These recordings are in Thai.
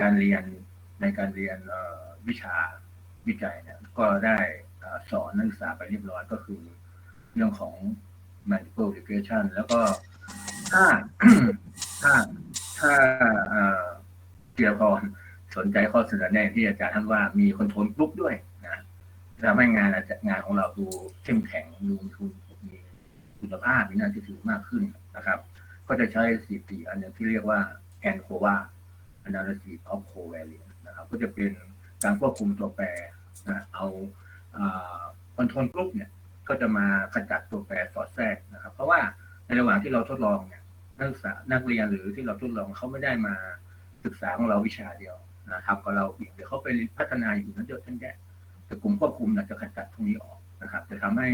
การเรียนในการเรียนวิชาวิจัยเนี่ยก็ได้สอนนักศึกษาไปเรียบร้อยก็คือเรื่องของ multiple regression แล้วก็ถ้าถ้าถ้าเอ่อเกียรพรสนใจข้อเสนอแนะที่อาจารย์ท่านว่ามีคนโทรลกรุ๊ปด้วยนะทำให้งานงานของเราดูเข้มแข็งดูมีคุณมีคุณภาพมีน่าเชื่อถือมากขึ้นนะครับ ก็จะใช้สถิติอันนึงที่เรียกว่า ANCOVA Analysis of Covariance นะครับ ก็จะเป็นการควบคุมตัวแปรนะเอาคอนโทรลกรุ๊ปเนี่ยก็จะมาขจัดตัวแปรสอดแทรกนะครับ เพราะว่าในระหว่างที่เราทดลองเนี่ยนักศึกษานักเรียนหรือที่เราทดลองเขาไม่ได้มาศึกษาของเราวิชาเดียวนะครับก็เราอีกเดี๋ยวเขาไปพัฒนาอยู่นั้นเยอะทั้งแยะแต่กลุ่มควบคุมจะขจัดพวกนี้ออกนะครับ จะทำให้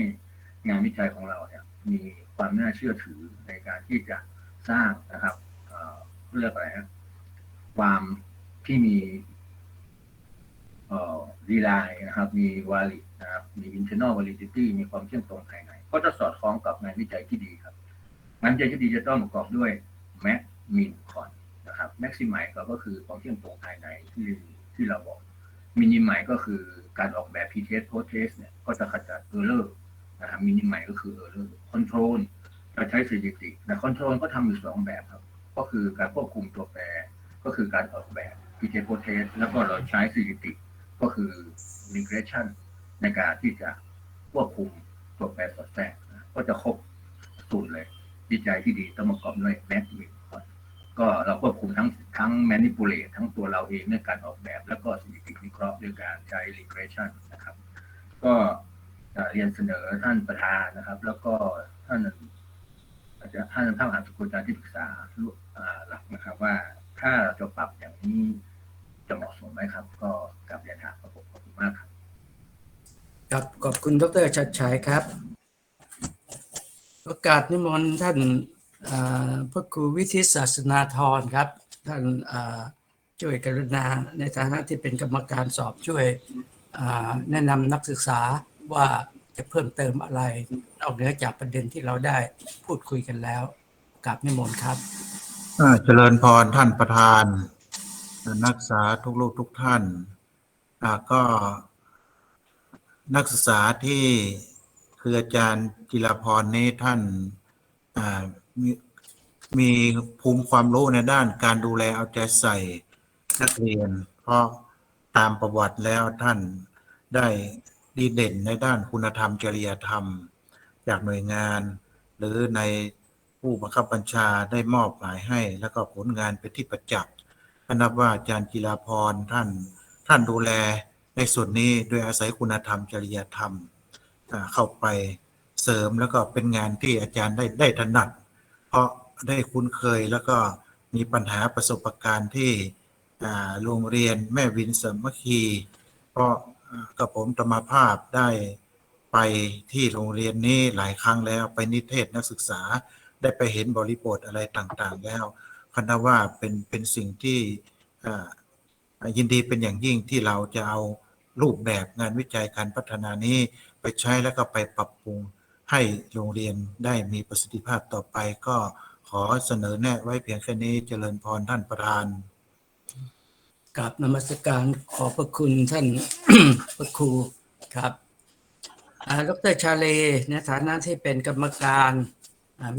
งานวิจัยของเราเนี่ยมีความน่าเชื่อถือในการที่จะสร้างนะครับเอ่อเรียกอะไรนะ ความที่มีเอ่อรีไลนะครับ มี valid นะครับ มี internal validity มีความเชื่อมตรงภายในก็จะสอดคล้องกับงานวิจัยที่ดีครับ งานวิจัยที่ดีจะต้องประกอบด้วย max min con นะครับ maximize ก็คือความเชื่อมตรงภายในที่ที่เราบอก minimize ก็คือการออกแบบ p-test post-test เนี่ยก็จะขจัด error นะครับ minimize ก็คือ error control จะใช้สถิติแต่ control ก็ทำอยู่สองแบบครับ ก็คือการควบคุมตัวแปร ก็คือการออกแบบ p-test post-test แล้วก็เราใช้สถิติก็คือ regression ในการที่จะควบคุมตัวแปรสอดแทรกก็จะครบสูตรเลยวิจัยที่ดีต้องประกอบด้วย math win ก็เราควบคุมทั้งทั้ง manipulate ทั้งตัวเราเองในการออกแบบ แล้วก็สถิติวิเคราะห์ด้วยการใช้ regression นะครับ ก็จะเรียนเสนอท่านประธานนะครับ แล้วก็ท่านอาจจะท่านท่านอาจารย์สกุลการที่ปรึกษาหลักนะครับว่า ถ้าเราจะปรับอย่างนี้จะเหมาะสมไหมครับ ก็กลับเรียนถามครับผมขอบคุณมากครับ ครับขอบคุณดรชัดชัยครับโอกาสนิมนต์ท่านพระครูวิทิศาสนาธรครับ ท่านช่วยกรุณาในฐานะที่เป็นกรรมการสอบช่วยแนะนำนักศึกษาว่าจะเพิ่มเติมอะไรนอกเหนือจากประเด็นที่เราได้พูดคุยกันแล้วกราบนิมนต์ครับ เจริญพรท่านประธาน นักศึกษาทุกลูกทุกท่านก็นักศึกษาที่คืออาจารย์จิรพรนี้ท่านมีมีภูมิความรู้ในด้านการดูแลเอาใจใส่นักเรียน เพราะตามประวัติแล้วท่านได้ดีเด่นในด้านคุณธรรมจริยธรรม จากหน่วยงาน หรือใน ผู้บังคับบัญชาได้มอบหมายให้ แล้วก็ผลงานเป็นที่ประจักษ์นับว่าอาจารย์กีฬาพรท่านท่านดูแลในส่วนนี้โดยอาศัยคุณธรรมจริยธรรมเข้าไปเสริมแล้วก็เป็นงานที่อาจารย์ได้ได้ถนัด เพราะได้คุ้นเคยแล้วก็มีปัญหาประสบการณ์ที่โรงเรียนแม่วินสมัคคี เพราะกับผมธรรมภาพได้ไปที่โรงเรียนนี้หลายครั้งแล้วไปนิเทศนักศึกษา ได้ไปเห็นบริบทอะไรต่างๆ แล้วคณะว่าเป็นเป็นสิ่งที่ยินดีเป็นอย่างยิ่งที่เราจะเอารูปแบบงานวิจัยการพัฒนานี้ไปใช้แล้วก็ไปปรับปรุงให้โรงเรียนได้มีประสิทธิภาพต่อไปก็ขอเสนอแนะไว้เพียงแค่นี้เจริญพรท่านประธานกับนมัสการขอบพระคุณท่านพระครูครับดรชาเลในฐานะที่เป็นกรรมการ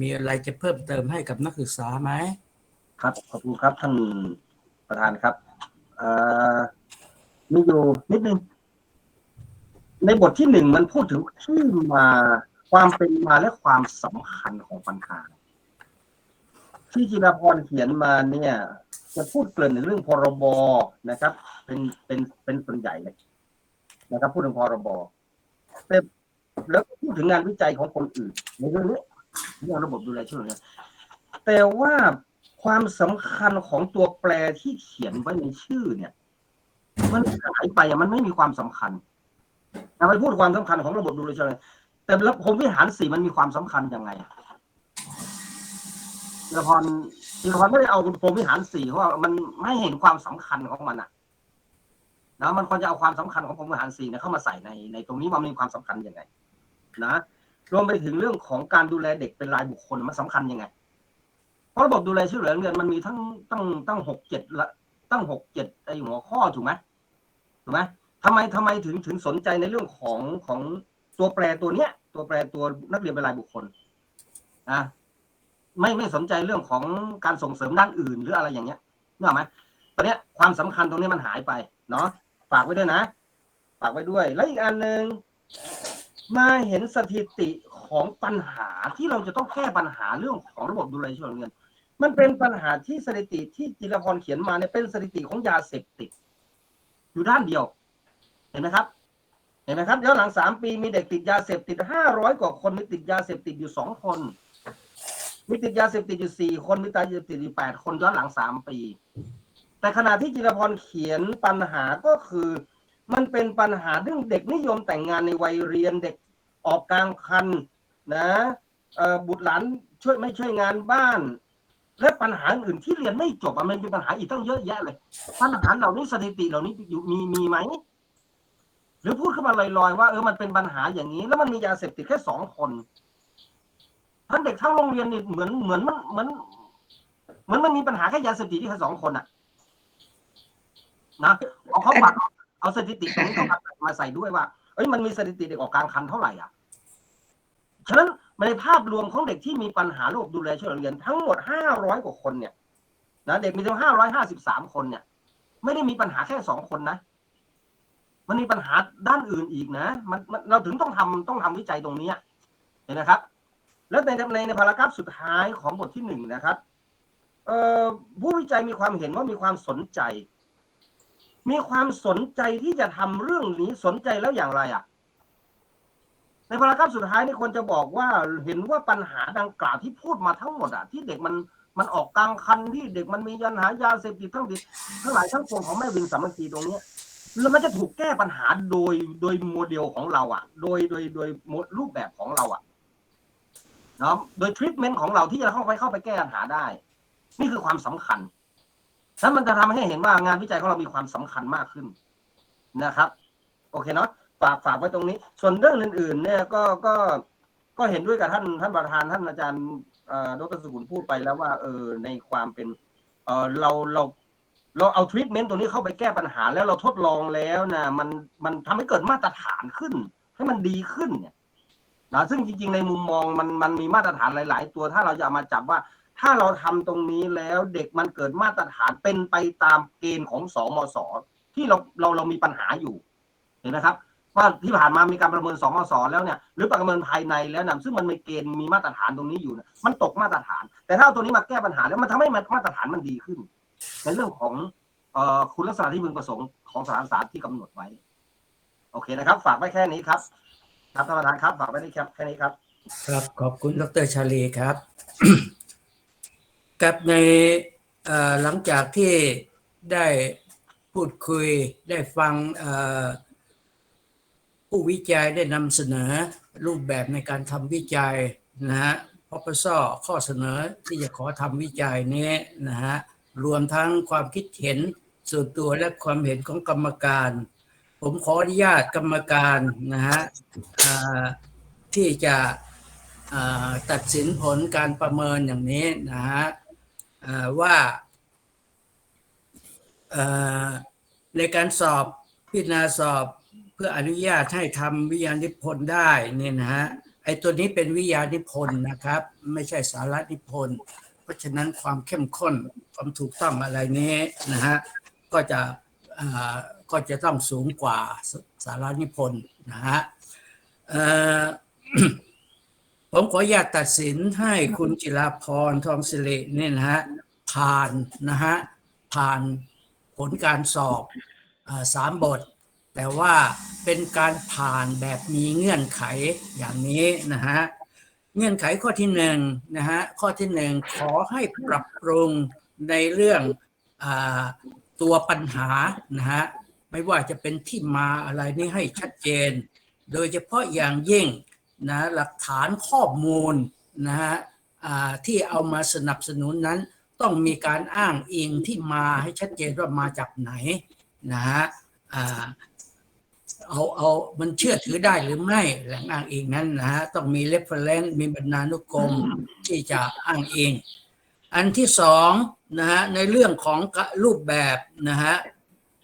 มีอะไรจะเพิ่มเติมให้กับนักศึกษาไหมครับขอบคุณครับท่านประธานครับเอ่อมีอยู่นิดนึงในบทที่หนึ่งมันพูดถึงที่มาความเป็นมาและความสำคัญของปัญหาที่จิรพรเขียนมาเนี่ย จะพูดเกริ่นในเรื่องพรบนะครับ เป็นเป็นเป็นส่วนใหญ่เลยนะครับ พูดถึงพรบแต่แล้วพูดถึงงานวิจัยของคนอื่นในเรื่องนี้ เรื่องระบบดูแลช่วยเหลือแต่ว่าความสำคัญของตัวแปรที่เขียนไว้ในชื่อเนี่ย มันหายไปอะมันไม่มีความสำคัญนะไปพูดความสำคัญของระบบดูแลช่วยเหลือแต่แล้วผมวิหารสี่มันมีความสำคัญยังไงอะจิรพรจิรพรไม่ได้เอาผมวิหารสี่เพราะว่ามันไม่เห็นความสำคัญของมันอะนะมันควรจะเอาความสำคัญของผมวิหารสี่เนี่ยเข้ามาใส่ในในตรงนี้มันมีความสำคัญยังไง นะ รวมไปถึงเรื่องของการดูแลเด็กเป็นรายบุคคลมันสำคัญยังไง เพราะระบบดูแลช่วยเหลือเงินมันมีทั้งตั้งตั้งหกเจ็ดละตั้งหกเจ็ดไอหัวข้อถูกไหมถูกไหมทำไมทำไมถึงถึงสนใจในเรื่องของของตัวแปรตัวเนี้ย ตัวแปรตัวนักเรียนเป็นรายบุคคลอะไม่ไม่สนใจเรื่องของการส่งเสริมด้านอื่นหรืออะไรอย่างเงี้ยนึกออกไหมตอนเนี้ยความสำคัญตรงนี้มันหายไปเนาะฝากไว้ด้วยนะ ฝากไว้ด้วย แล้วอีกอันหนึ่ง มาเห็นสถิติของปัญหาที่เราจะต้องแก้ปัญหาเรื่องของระบบดูแลช่วยเหลือเงิน มันเป็นปัญหาที่สถิติที่จิรพรเขียนมาเนี่ยเป็นสถิติของยาเสพติด อยู่ด้านเดียว เห็นไหมครับ เห็นไหมครับย้อนหลังสามปีมีเด็กติดยาเสพติดห้าร้อยกว่าคนมีติดยาเสพติดอยู่สองคนมีติดยาเสพติดอยู่สี่คนมีตายยาเสพติดอยู่แปดคนย้อนหลังสามปี แต่ขณะที่จิรพรเขียนปัญหาก็คือ มันเป็นปัญหาเรื่องเด็กนิยมแต่งงานในวัยเรียนเด็กออกกลางคันนะบุตรหลานช่วยไม่ช่วยงานบ้าน และปัญหาอื่นที่เรียนไม่จบอะมันเป็นปัญหาอีกตั้งเยอะแยะเลยปัญหาเหล่านี้สถิติเหล่านี้อยู่มีมีไหมหรือพูดขึ้นมาลอยๆว่าเออมันเป็นปัญหาอย่างนี้ แล้วมันมียาเสพติดแค่สองคนทั้งเด็กทั้งโรงเรียนนี่เหมือนเหมือนมันเหมือนเหมือนมันมีปัญหาแค่ยาเสพติดที่แค่สองคนอะนะเอาเขาปัด เอาสถิติตรงนี้เขาปัดมาใส่ด้วยว่า เอ้ยมันมีสถิติเด็กออกกลางคันเท่าไหร่อะ ฉะนั้นในภาพรวมของเด็กที่มีปัญหาโระบบดูแลช่วยเหลือเรียนทั้งหมดห้าร้อยกว่าคนเนี่ยนะเด็กมีทั้งห้าร้อยห้าสิบสามคนเนี่ย ไม่ได้มีปัญหาแค่สองคนนะ มันมีปัญหาด้านอื่นอีกนะ มันเราถึงต้องทำต้องทำวิจัยตรงนี้เห็นนะครับ แล้วในในในพารากราฟสุดท้ายของบทที่หนึ่งนะครับผู้วิจัยมีความเห็นว่ามีความสนใจ มีความสนใจที่จะทำเรื่องนี้สนใจแล้วอย่างไรอะ ในพารากราฟสุดท้ายนี่ควรจะบอกว่าเห็นว่าปัญหาดังกล่าวที่พูดมาทั้งหมดอะ ที่เด็กมันมันออกกลางคันที่เด็กมันมีปัญหายาเสพติดทั้งดิทั้งหลายทั้งปวงของแม่วินสามัคคีตรงเนี้ยแล้วมันจะถูกแก้ปัญหาโดยโดยโมเดลของเราอะ โดยโดยโดยโมรูปแบบของเราอะเนาะโดยทรีทเมนต์ของเราที่จะเข้าไปเข้าไปแก้ปัญหาได้ นี่คือความสำคัญ แล้วมันจะทำให้เห็นว่างานวิจัยของเรามีความสำคัญมากขึ้นนะครับ โอเคเนาะฝากฝากไว้ตรงนี้ ส่วนเรื่องอื่น ๆ เนี่ยก็ก็ก็เห็นด้วยกับท่านท่านประธานท่านอาจารย์ดรสุขุลพูดไปแล้วว่าเออในความเป็นเออเราเราเราเอาทรีทเมนต์ตัวนี้เข้าไปแก้ปัญหาแล้วเราทดลองแล้วนะมันมันทำให้เกิดมาตรฐานขึ้น ให้มันดีขึ้นเนี่ยนะซึ่งจริงๆ ในมุมมองมันมันมีมาตรฐานหลาย ๆ ตัวถ้าเราจะเอามาจับว่า ถ้าเราทำตรงนี้แล้วเด็กมันเกิดมาตรฐานเป็นไปตามเกณฑ์ของสอมศที่เราเราเรามีปัญหาอยู่เห็นไหมครับ ว่าที่ผ่านมามีการประเมินสอมศแล้วเนี่ยหรือประเมินภายในแล้วนะซึ่งมันมีเกณฑ์มีมาตรฐานตรงนี้อยู่นะมันตกมาตรฐาน แต่ถ้าเอาตัวนี้มาแก้ปัญหาแล้วมันทำให้มันมาตรฐานมันดีขึ้น ในเรื่องของออคุณลักษณะที่พึงประสงค์ของสถานศึกษาที่กำหนดไว้ โอเคนะครับ ฝากไว้แค่นี้ครับครับท่านประธานครับฝากไว้ที่ครับแค่นี้ครับ ครับขอบคุณดรชาลีครับ กับในหลังจากที่ได้พูดคุยได้ฟังผู้วิจัยได้นำเสนอรูปแบบในการทำวิจัยนะฮะพอปซอข้อเสนอที่จะขอทำวิจัยนี้นะฮะรวมทั้งความคิดเห็นส่วนตัวและความเห็นของกรรมการ ผมขออนุญาตกรรมการนะฮะที่จะตัดสินผลการประเมินอย่างนี้นะฮะ ว่าในการสอบพิจารณาสอบเพื่ออนุญาตให้ทำวิทยาณนิพนธ์ได้เนี่ยนะฮะไอ้ตัวนี้เป็นวิทยาณนิพนธ์นะครับ ไม่ใช่สาระนิพนธ์เพราะฉะนั้นความเข้มข้นความถูกต้องอะไรนี้นะฮะก็จะก็จะต้องสูงกว่าสาระนิพนธ์นะฮะ ผมขออยากตัดสินให้คุณจิราพรทองสิริเนี่ยนะฮะผ่านนะฮะผ่านผลการสอบอาสามบท แต่ว่าเป็นการผ่านแบบมีเงื่อนไขอย่างนี้นะฮะเงื่อนไขข้อที่หนึ่งนะฮะข้อที่หนึ่งขอให้ปรับปรุงในเรื่องอาตัวปัญหานะฮะไม่ว่าจะเป็นที่มาอะไรนี่ให้ชัดเจน โดยเฉพาะอย่างยิ่ง นะหลักฐานข้อมูลนะฮะอ่าที่เอามาสนับสนุนนั้น ต้องมีการอ้างอิงที่มาให้ชัดเจนว่ามาจากไหนนะฮะอ่าเอาเอามันเชื่อถือได้หรือไม่แหล่งอ้างอิงนั้นนะฮะต้องมี reference มีบรรณานุกรมที่จะอ้างอิงอันที่สองนะฮะในเรื่องของรูปแบบนะฮะ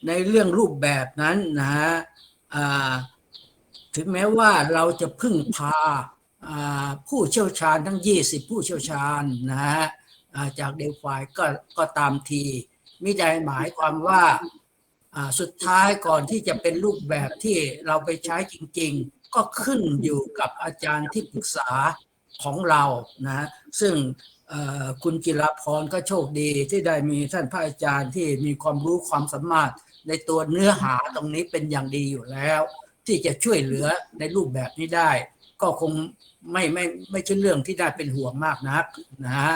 ในเรื่องรูปแบบนั้นนะฮะอ่า ถึงแม้ว่าเราจะพึ่งพาผู้เชี่ยวชาญทั้ง 20 ผู้เชี่ยวชาญนะฮะจากเดลฟายก็ก็ตามทีมิได้หมายความว่าสุดท้ายก่อนที่จะเป็นรูปแบบที่เราไปใช้จริง ๆ ก็ขึ้นอยู่กับอาจารย์ที่ปรึกษาของเรานะซึ่งคุณจิรพรก็โชคดีที่ได้มีท่านพระอาจารย์ที่มีความรู้ความสามารถในตัวเนื้อหาตรงนี้เป็นอย่างดีอยู่แล้ว ที่จะช่วยเหลือในรูปแบบนี้ได้ ก็คงไม่ไม่ไม่ใช่เรื่องที่ได้เป็นห่วงมากนักนะฮะ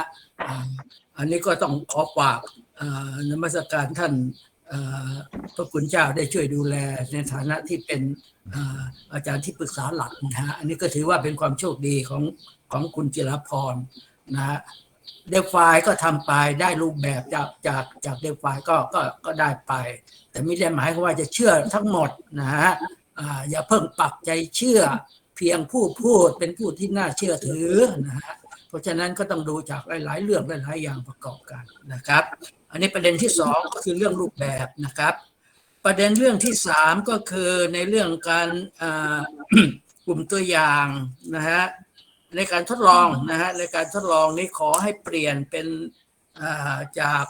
อันนี้ก็ต้องขอฝากนมัสการท่านพระคุณเจ้าได้ช่วยดูแลในฐานะที่เป็นอาจารย์ที่ปรึกษาหลักนะฮะอันนี้ก็ถือว่าเป็นความโชคดีของของคุณจิรพรนะฮะเดฟไฟก็ทำไปได้รูปแบบจากจากจากเดฟไฟก็ก็ก็ได้ไป แต่ไม่ได้หมายความว่าจะเชื่อทั้งหมดนะฮะ อย่าเพิ่งปักใจเชื่อ เพียงผู้พูดเป็นผู้ที่น่าเชื่อถือนะฮะเพราะฉะนั้นก็ต้องดูจากหลาย ๆ เรื่องหลายๆอย่างประกอบกันนะครับ อันนี้ประเด็นที่สองก็คือเรื่องรูปแบบนะครับ ประเด็นเรื่องที่สามก็คือในเรื่องการกลุ่มตัวอย่างนะฮะในการทดลองนะฮะในการทดลองนี้ขอให้เปลี่ยนเป็นจาก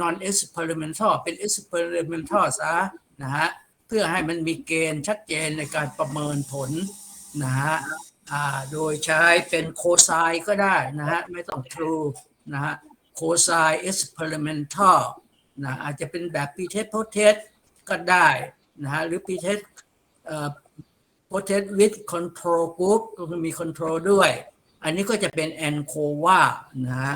non experimental เป็น experimental ซะนะฮะ พื่อให้มันมีเกณฑ์ชัดเจนในการประเมินผลนะฮะโดยใช้เป็นโคไซก็ได้นะฮะไม่ต้อง true นะฮะโคไซ experimental นะอาจจะเป็นแบบ p t e s t post test ก็ได้นะฮะหรือ p t e s t เอ่อ protect with control group ก็คือมี control ด้วย อันนี้ก็จะเป็น ANCOVA นะฮะ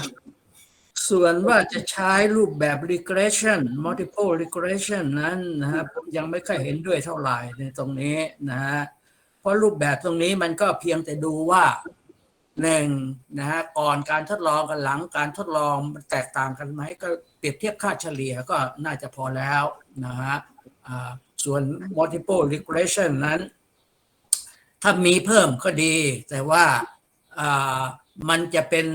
ส่วนว่าจะใช้รูปแบบ regression multiple regression นั้นนะฮะผมยังไม่ค่อยเห็นด้วยเท่าไหร่ในตรงนี้นะฮะเพราะรูปแบบตรงนี้มันก็เพียงแต่ดูว่าหนึ่งนะฮะก่อนการทดลองกับหลังการทดลองมันแตกต่างกันไหมก็เปรียบเทียบค่าเฉลี่ยก็น่าจะพอแล้วนะฮะอ่าส่วน multiple regression นั้น ถ้ามีเพิ่มก็ดี แต่ว่าอ่ามันจะเป็น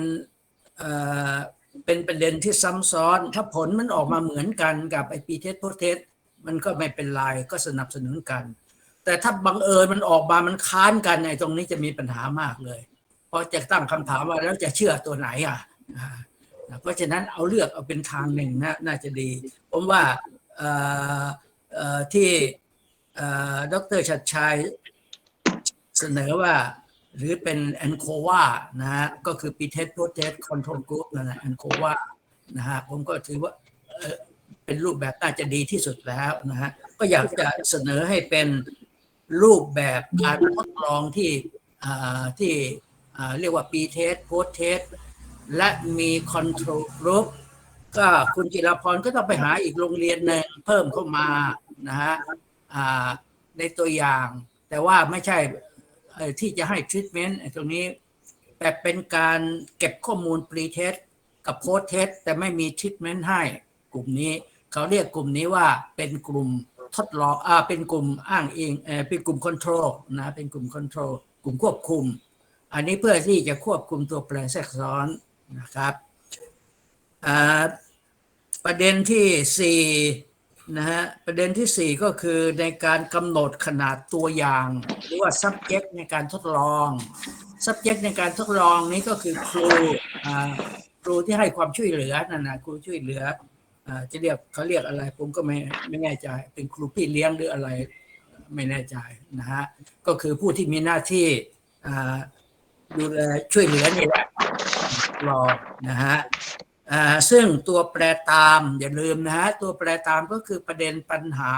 เป็นประเด็นที่ซ้ำซ้อน ถ้าผลมันออกมาเหมือนกันกับไอปีเทสโพเทสมันก็ไม่เป็นไรก็สนับสนุนกัน แต่ถ้าบังเอิญมันออกมามันค้านกันในตรงนี้จะมีปัญหามากเลย เพราะจะตั้งคำถามว่าแล้วจะเชื่อตัวไหนอะเพราะฉะนั้นเอาเลือกเอาเป็นทางหนึ่งนะน่าจะดี ผมว่าที่ดรชัดชัยเสนอว่า หรือเป็นแอนโควานะฮะก็คือปีเทสโปรเทสคอนโทรลกรุ๊ปนั่นะแอนโควานะฮะผมก็ถือว่าเออเป็นรูปแบบน่าจะดีที่สุดแล้วนะฮะก็อยากจะเสนอให้เป็นรูปแบบการทดลองที่อ่าที่อ่าเรียกว่าปีเทสโปรเทสและมีคอนโทรลกรุ๊ปก็คุณจิรพรก็ต้องไปหาอีกโรงเรียนหนึ่งเพิ่มเข้ามานะฮะอ่าในตัวอย่าง แต่ว่าไม่ใช่ ที่จะให้ทรีทเมนต์ตรงนี้แต่เป็นการเก็บข้อมูลปรีเทสกับโพสเทสแต่ไม่มีทรีทเมนต์ให้กลุ่มนี้ เขาเรียกกลุ่มนี้ว่าเป็นกลุ่มทดลองอ่าเป็นกลุ่มอ้างอิงเออเป็นกลุ่มคอนโทรลนะเป็นกลุ่มคอนโทรลกลุ่มควบคุม อันนี้เพื่อที่จะควบคุมตัวแปรแทรกซ้อนนะครับประเด็นที่สี่ นะฮะประเด็นที่สี่ก็คือในการกำหนดขนาดตัวอย่าง หรือว่า subject ในการทดลอง subject ในการทดลองนี้ก็คือครูครูที่ให้ความช่วยเหลือนั่นนะครูช่วยเหลืออ่าจะเรียกเขาเรียกอะไร ผมก็ไม่ไม่แน่ใจ เป็นครูพี่เลี้ยงหรืออะไรไม่แน่ใจนะฮะก็คือผู้ที่มีหน้าที่ดูแลช่วยเหลือนี่แหละรอนะฮะ ซึ่งตัวแปรตามอย่าลืมนะฮะตัวแปรตามก็คือประเด็นปัญหา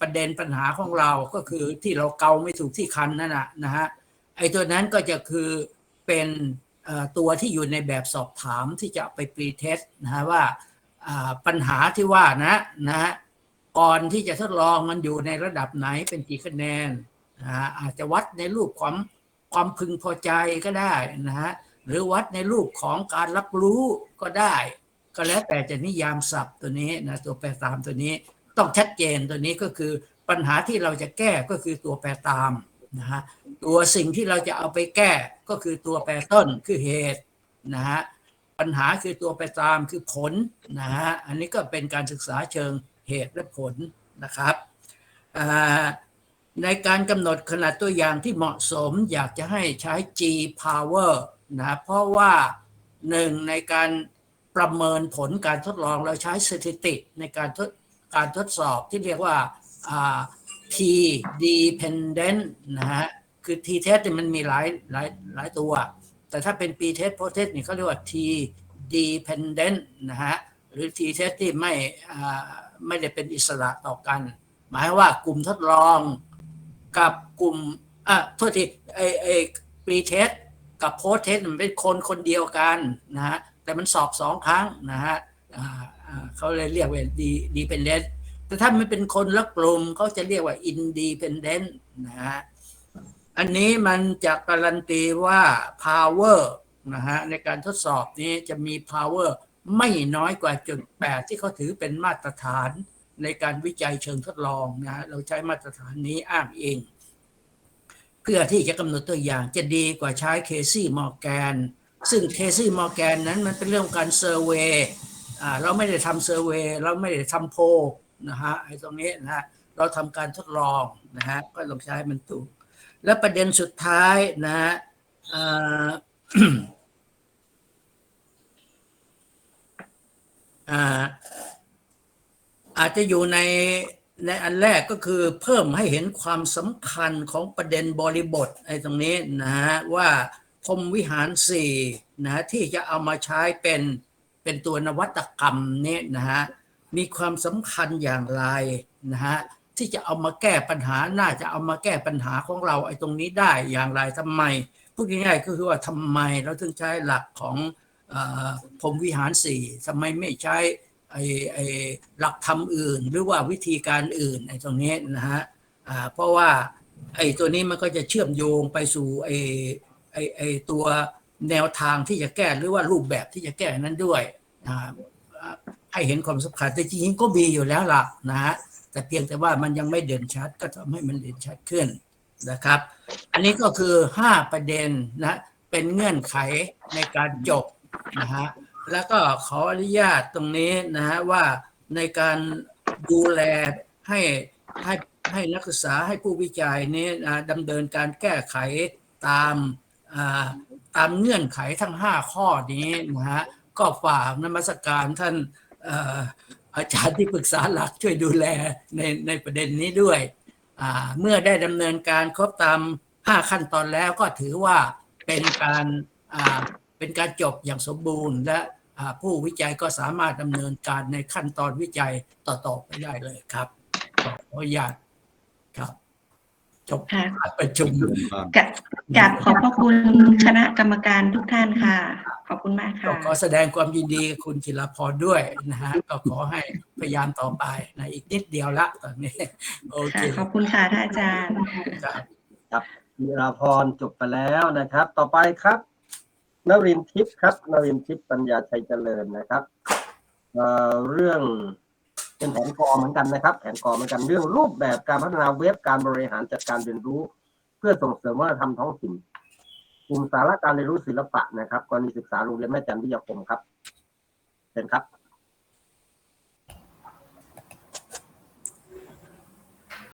ประเด็นปัญหาของเราก็คือที่เราเกาไม่ถูกที่คันนั่นนะนะฮะไอ้ตัวนั้นก็จะคือเป็นตัวที่อยู่ในแบบสอบถามที่จะไปปรีเทสนะฮะว่าปัญหาที่ว่านะนะฮะก่อนที่จะทดลองมันอยู่ในระดับไหนเป็นกี่คะแนนนะฮะอาจจะวัดในรูปความความพึงพอใจก็ได้นะฮะ หรือวัดในรูปของการรับรู้ก็ได้ ก็แล้วแต่จะนิยามศัพท์ตัวนี้นะตัวแปรตามตัวนี้ต้องชัดเจนตัวนี้ก็คือปัญหาที่เราจะแก้ก็คือตัวแปรตามนะฮะตัวสิ่งที่เราจะเอาไปแก้ก็คือตัวแปรต้นคือเหตุนะฮะปัญหาคือตัวแปรตามคือผลนะฮะอันนี้ก็เป็นการศึกษาเชิงเหตุและผลนะครับในการกำหนดขนาดตัวอย่างที่เหมาะสมอยากจะให้ใช้ G power นะเพราะว่าหนึ่งในการประเมินผลการทดลองเราใช้สถิติในการทดการทดสอบที่เรียกว่า T dependent นะฮะ คือ T test เนี่ยมันมีหลายหลายหลายตัว แต่ถ้าเป็น P test p o test นี่เขาเรียกว่า T dependent นะฮะ หรือ T test ที่ไม่ไม่ได้เป็นอิสระต่อกัน หมายว่ากลุ่มทดลองกับกลุ่มอะโทษทีไอไอ P test กับ post test มันเป็นคนคนเดียวกันนะฮะแต่มันสอบสองครั้งนะฮะเขาเลยเรียกว่า D- dependent แต่ถ้ามันเป็นคนละกลุ่มเขาจะเรียกว่า independent นะฮะอันนี้มันจะการันตีว่า power นะฮะในการทดสอบนี้จะมี power ไม่น้อยกว่าจุดแปดที่เขาถือเป็นมาตรฐานในการวิจัยเชิงทดลองนะฮะเราใช้มาตรฐานนี้อ้างเอง พื่อที่จะกำหนดตัวอย่างจะดีกว่าใช้เคซี่มอร์แกนซึ่งเคซี่มอร์แกนนั้นมันเป็นเรื่องการเซอร์เวย์เราไม่ได้ทำเซอร์เวย์เราไม่ได้ทำโพลนะฮะไอ้ตรงนี้นะฮะเราทำการทดลองนะฮะก็ลองใช้มันถูก และประเด็นสุดท้ายนะฮะอาจจะอยู่ใน ในอันแรกก็คือเพิ่มให้เห็นความสำคัญของประเด็นบริบทไอ้ตรงนี้นะฮะว่าพรมวิหารสี่นะที่จะเอามาใช้เป็นเป็นตัวนวัตกรรมนี้นะฮะมีความสำคัญอย่างไรนะฮะที่จะเอามาแก้ปัญหาน่าจะเอามาแก้ปัญหาของเราไอ้ตรงนี้ได้อย่างไรทำไมพูดง่ายๆก็คือว่าทำไมเราถึงใช้หลักของอพรมวิหารสี่ทำไมไม่ใช้ ไอ้ไอ้หลักธรรมอื่น หรือว่าวิธีการอื่นไอ้ตรงนี้นะฮะอ่าเพราะว่าไอ้ตัวนี้มันก็จะเชื่อมโยงไปสู่ไอ้ไอ้ไอ้ตัวแนวทางที่จะแก้หรือว่ารูปแบบที่จะแก้นั้นด้วยอ่าให้เห็นความสำคัญแต่จริงๆก็มีอยู่แล้วล่ะนะฮะแต่เพียงแต่ว่ามันยังไม่เด่นชัดก็ทำให้มันเด่นชัดขึ้นนะครับ อันนี้ก็คือ 5 ประเด็นนะเป็นเงื่อนไขในการจบนะฮะ แล้วก็ขออนุญาตตรงนี้นะฮะว่าในการดูแลให้ให้ให้นักศึกษาให้ผู้วิจัยนี้นะดำเนินการแก้ไขตามตามเงื่อนไขทั้ง 5 ข้อนี้นะฮะก็ฝากนมัสการท่านอาจารย์ที่ปรึกษาหลักช่วยดูแลในในประเด็นนี้ด้วย เมื่อได้ดำเนินการครบตาม 5 ขั้นตอนแล้วก็ถือว่าเป็นการเป็นการจบอย่างสมบูรณ์และ ผู้วิจัยก็สามารถดำเนินการในขั้นตอนวิจัยต่อๆไปได้เลยครับขออนุญาตครับจบค่ะการประชุมกะกราบขอบพระคุณคณะกรรมการทุกท่านค่ะ ขอบคุณมากก็ค่ะขอแสดงความยินดีกับคุณจิรพรด้วยนะฮะก็ขอให้พยายามต่อไปนะอีกนิดเดียวละตอนนี้โอเคค่ะขอบคุณค่ะท่านอาจารย์ครับธีราพรจบไปแล้วนะครับ ต่อไปครับ นรินทร์ทิพย์ครับนรินทร์ทิพย์ปัญญาชัยเจริญนะครับเอ่อเรื่องเป็นแผนกอเหมือนกันนะครับ แผนกอเหมือนกันเรื่องรูปแบบการพัฒนาเว็บการบริหารจัดการเรียนรู้ เพื่อส่งเสริมวัฒนธรรมท้องถิ่นกลุ่มสาระการเรียนรู้ศิลปะนะครับกรณีศึกษาโรงเรียนแม่จันทร์วิทยาคมครับเชิญครับ